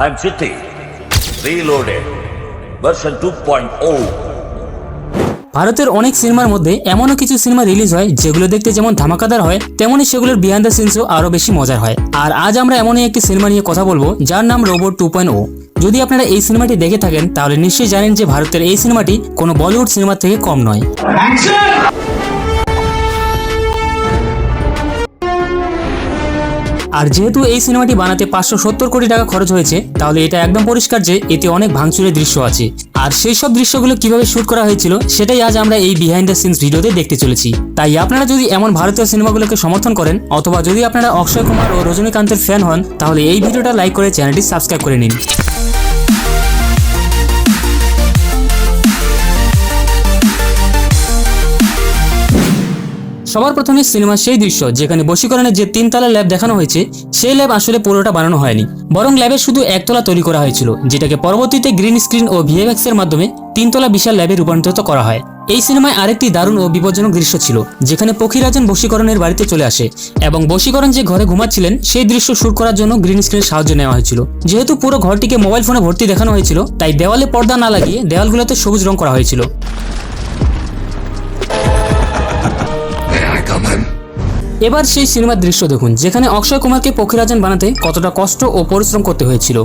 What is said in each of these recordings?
I'm City. Reloaded. Version oh. 2.0. ভারতের অনেক সিনেমার মধ্যে এমনও কিছু সিনেমা রিলিজ হয় যেগুলো দেখতে যেমন ধামাকাদার হয় তেমনই সেগুলোর বিহাইন্ড দ্য সিনসও আরও বেশি মজার হয় আর আজ আমরা এমনই একটি সিনেমা নিয়ে কথা বলব যার নাম রোবট টু পয়েন্ট ও যদি আপনারা এই সিনেমাটি দেখে থাকেন তাহলে নিশ্চয়ই জানেন যে ভারতের এই সিনেমাটি কোনো বলিউড সিনেমা থেকে কম নয় আর যেহেতু এই সিনেমাটি বানাতে পাঁচশো সত্তর কোটি টাকা খরচ হয়েছে, তাহলে এটা একদম পরিষ্কার যে এতে অনেক ভাঙচুরের দৃশ্য আছে। আর সেই সব দৃশ্যগুলো কীভাবে শুট করা হয়েছিল, সেটাই আজ আমরা এই বিহাইন্ড দ্য সিনস ভিডিওতে দেখতে চলেছি। তাই আপনারা যদি এমন ভারতীয় সিনেমাগুলোকে সমর্থন করেন, অথবা যদি আপনারা অক্ষয় কুমার ও রজনীকান্তের ফ্যান হন, তাহলে এই ভিডিওটা লাইক করে চ্যানেলটি সাবস্ক্রাইব করে নিন। সবার প্রথমে সিনেমার সেই দৃশ্য, যেখানে বশীকরণের যে তিনতলা ল্যাব দেখানো হয়েছে, সেই ল্যাব আসলে পুরোটা বানানো হয়নি। বরং ল্যাবের শুধু একতলা তৈরি করা হয়েছিল, যেটাকে পরবর্তীতে গ্রিন স্ক্রিন ও ভিএফএক্স এর মাধ্যমে তিনতলা বিশাল ল্যাবে রূপান্তরিত করা হয়। এই সিনেমায় আরেকটি দারুণ ও বিপজ্জনক দৃশ্য ছিল, যেখানে পক্ষীরাজন বশীকরণের বাড়িতে চলে আসে এবং বশীকরণ যে ঘরে ঘুমাচ্ছিলেন, সেই দৃশ্য শুট করার জন্য গ্রিন স্ক্রিনের সাহায্য নেওয়া হয়েছিল। যেহেতু পুরো ঘরটিকে মোবাইল ফোনে ভর্তি দেখানো হয়েছিল, তাই দেওয়ালে পর্দা না লাগিয়ে দেওয়ালগুলোতে সবুজ রং করা হয়েছিল। এবার সেই সিনেমার দৃশ্য দেখুন, যেখানে অক্ষয় কুমারকে পক্ষীরাজন বানাতে কতটা কষ্ট ও পরিশ্রম করতে হয়েছিল।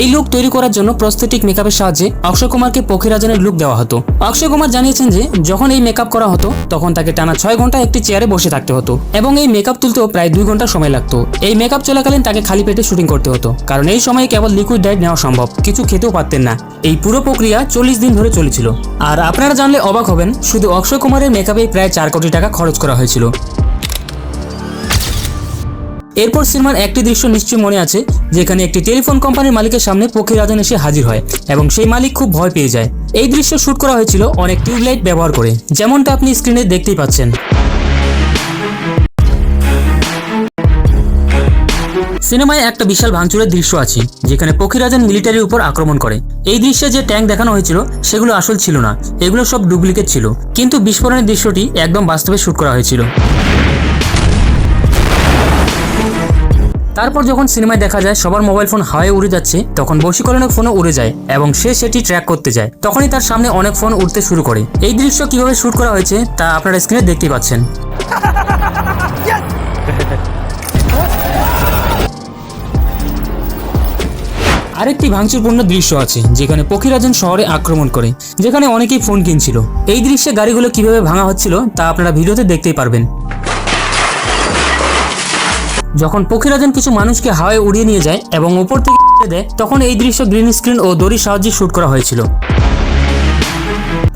এই লুক তৈরি করার জন্য প্রস্থেটিক মেকআপের সাহায্যে অক্ষয় কুমারকে পক্ষীরাজনের লুক দেওয়া হতো। অক্ষয় কুমার জানিয়েছেন যে, যখন এই মেকআপ করা হতো, তখন তাকে টানা ছয় ঘণ্টা একটি চেয়ারে বসে থাকতে হতো এবং এই মেকআপ তুলতেও প্রায় দুই ঘণ্টা সময় লাগতো। এই মেকআপ চলাকালীন তাকে খালি পেটে শুটিং করতে হতো, কারণ এই সময়ে কেবল লিকুইড ডায়েট নেওয়া সম্ভব, কিছু খেতেও পারতেন না। এই পুরো প্রক্রিয়া চল্লিশ দিন ধরে চলেছিল। আর আপনারা জানলে অবাক হবেন, শুধু অক্ষয় কুমারের মেকআপে প্রায় চার কোটি টাকা খরচ করা হয়েছিল। এরপর সিনেমার একটি দৃশ্য নিশ্চয়ই মনে আছে, যেখানে একটি টেলিফোন কোম্পানির মালিকের সামনে পক্ষীরাজন এসে হাজির হয় এবং সেই মালিক খুব ভয় পেয়ে যায়। এই দৃশ্য শুট করা হয়েছিল অনেক টিউবলাইট ব্যবহার করে, যেমনটা আপনি স্ক্রিনে দেখতেই পাচ্ছেন। সিনেমায় একটা বিশাল ভাঙচুরের দৃশ্য আছে, যেখানে পক্ষীরাজন মিলিটারির উপর আক্রমণ করে। এই দৃশ্যে যে ট্যাঙ্ক দেখানো হয়েছিল, সেগুলো আসল ছিল না, এগুলো সব ডুপ্লিকেট ছিল। কিন্তু বিস্ফোরণের দৃশ্যটি একদম বাস্তবে শুট করা হয়েছিল। তারপর যখন সিনেমায় দেখা যায় সবার মোবাইল ফোন হাওয়ায় উড়ে যাচ্ছে, তখন বশীকরণের ফোনও উড়ে যায় এবং সে সেটি ট্র্যাক করতে যায়। তখনই তার সামনে অনেক ফোন উঠতে শুরু করে। এই দৃশ্য কীভাবে শুট করা হয়েছে, তা আপনারা স্ক্রিনে দেখতেই পাচ্ছেন। আরেকটি ভাঙচুরপূর্ণ দৃশ্য আছে, যেখানে পক্ষীরাজন শহরে আক্রমণ করে, যেখানে অনেকেই ফোন কিনছিল। এই দৃশ্যে গাড়িগুলো কীভাবে ভাঙা হচ্ছিল, তা আপনারা ভিডিওতে দেখতেই পারবেন। যখন পক্ষীরাজন কিছু মানুষকে হাওয়ায় উড়িয়ে নিয়ে যায় এবং উপর থেকে দেয়, তখন এই দৃশ্য গ্রিন স্ক্রিন ও দড়ির সাহায্যে শ্যুট করা হয়েছিল।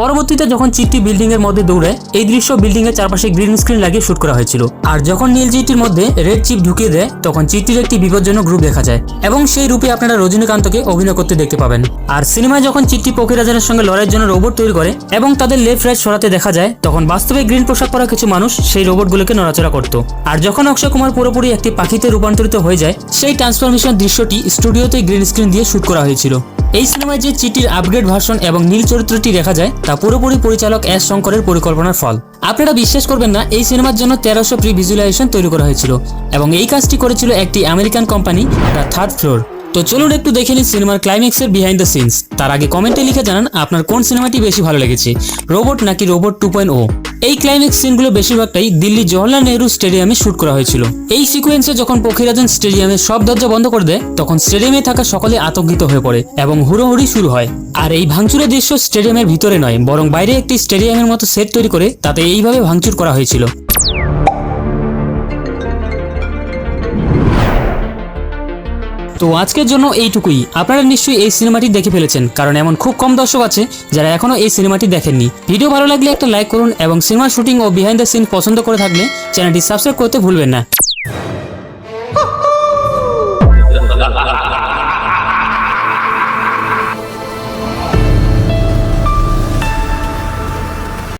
পরবর্তীতে যখন চিট্টি বিল্ডিং এর মধ্যে দৌড়ায় এই দৃশ্য বিল্ডিং এর চারপাশে গ্রিন স্ক্রিন লাগিয়ে শুট করা হয়েছিল। আর যখন নীল চিট্টির মধ্যে রেড চিপ ঢুকিয়ে দেয়, তখন চিট্টির একটি বিপজ্জনক গ্রুপ দেখা যায়। এবং সেই রূপে আপনারা রজনীকান্তকে অভিনয় করতে দেখতে পাবেন। আর সিনেমায় যখন চিট্টি পক্ষীরাজনের সঙ্গে লড়াইয়ের জন্য রোবট তৈরি করে এবং তাদের লেফট রাইট সরাতে দেখা যায়, তখন বাস্তবে গ্রিন পোশাক পরা কিছু মানুষ সেই রোবটগুলোকে নড়াচড়া করত। আর যখন অক্ষয় কুমার পুরোপুরি একটি পাখিতে রূপান্তরিত হয়ে যায়, সেই ট্রান্সফরমেশন দৃশ্যটি স্টুডিওতে গ্রিন স্ক্রিন দিয়ে শুট করা হয়েছিল। এই সিনেমায় যে চিটির আপগ্রেড ভার্সন এবং নীল চরিত্রটি দেখা যায় তা পুরোপুরি পরিচালক এস শঙ্করের পরিকল্পনার ফল। আপনারা বিশ্বাস করবেন না, এই সিনেমার জন্য তেরোশো প্রি ভিজুয়ালাইজেশন তৈরি করা হয়েছিল এবং এই কাজটি করেছিল একটি American company, the third floor. তো চলুন একটু দেখে নিন সিনেমার ক্লাইম্যাক্সের বিহাইন্ড দ্য সিনস তার আগে কমেন্টে লিখে জানান, আপনার কোন সিনেমাটি বেশি ভালো লেগেছে, রোবট নাকি রোবট টু পয়েন্ট ও? এই ক্লাইম্যাক্স সিনগুলো বেশিরভাগটাই দিল্লি জওহরলাল নেহরু স্টেডিয়ামে শুট করা হয়েছিল। এই সিকোয়েন্সে যখন পক্ষীরাজন স্টেডিয়ামের সব দরজা বন্ধ করে দেয়, তখন স্টেডিয়ামে থাকা সকলে আতঙ্কিত হয়ে পড়ে এবং হুড়োহুড়ি শুরু হয়। আর এই ভাঙচুরের দৃশ্য স্টেডিয়ামের ভিতরে নয়, বরং বাইরে একটি স্টেডিয়ামের মতো সেট তৈরি করে তাতে এইভাবে ভাঙচুর করা হয়েছিল। তো আজকের জন্য এইটুকুই। আপনারা নিশ্চয়ই এই সিনেমাটি দেখে ফেলেছেন, কারণ এমন খুব কম দর্শক আছে যারা এখনও এই সিনেমাটি দেখেননি। ভিডিও ভালো লাগলে একটা লাইক করুন এবং সিনেমার শুটিং ও বিহাইন্ড দ্য সিন পছন্দ করে থাকলে চ্যানেলটি সাবস্ক্রাইব করতে ভুলবেন না।